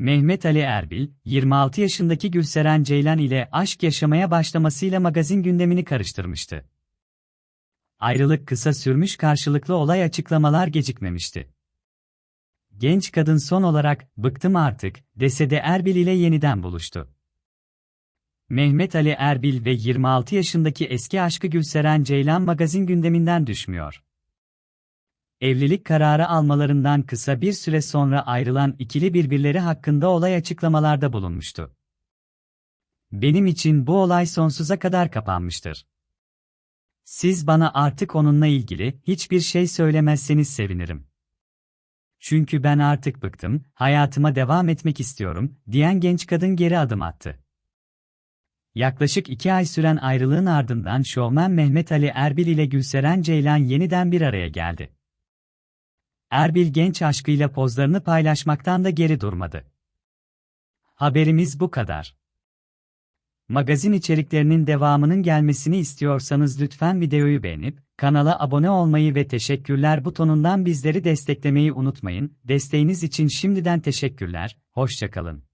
Mehmet Ali Erbil, 26 yaşındaki Gülseren Ceylan ile aşk yaşamaya başlamasıyla magazin gündemini karıştırmıştı. Ayrılık kısa sürmüş karşılıklı olay açıklamalar gecikmemişti. Genç kadın son olarak, bıktım artık, dese de Erbil ile yeniden buluştu. Mehmet Ali Erbil ve 26 yaşındaki eski aşkı Gülseren Ceylan magazin gündeminden düşmüyor. Evlilik kararı almalarından kısa bir süre sonra ayrılan ikili birbirleri hakkında olay açıklamalarda bulunmuştu. Benim için bu olay sonsuza kadar kapanmıştır. Siz bana artık onunla ilgili hiçbir şey söylemezseniz sevinirim. Çünkü ben artık bıktım, hayatıma devam etmek istiyorum, diyen genç kadın geri adım attı. Yaklaşık iki ay süren ayrılığın ardından şovmen Mehmet Ali Erbil ile Gülseren Ceylan yeniden bir araya geldi. Erbil genç aşkıyla pozlarını paylaşmaktan da geri durmadı. Haberimiz bu kadar. Magazin içeriklerinin devamının gelmesini istiyorsanız lütfen videoyu beğenip, kanala abone olmayı ve teşekkürler butonundan bizleri desteklemeyi unutmayın. Desteğiniz için şimdiden teşekkürler, hoşçakalın.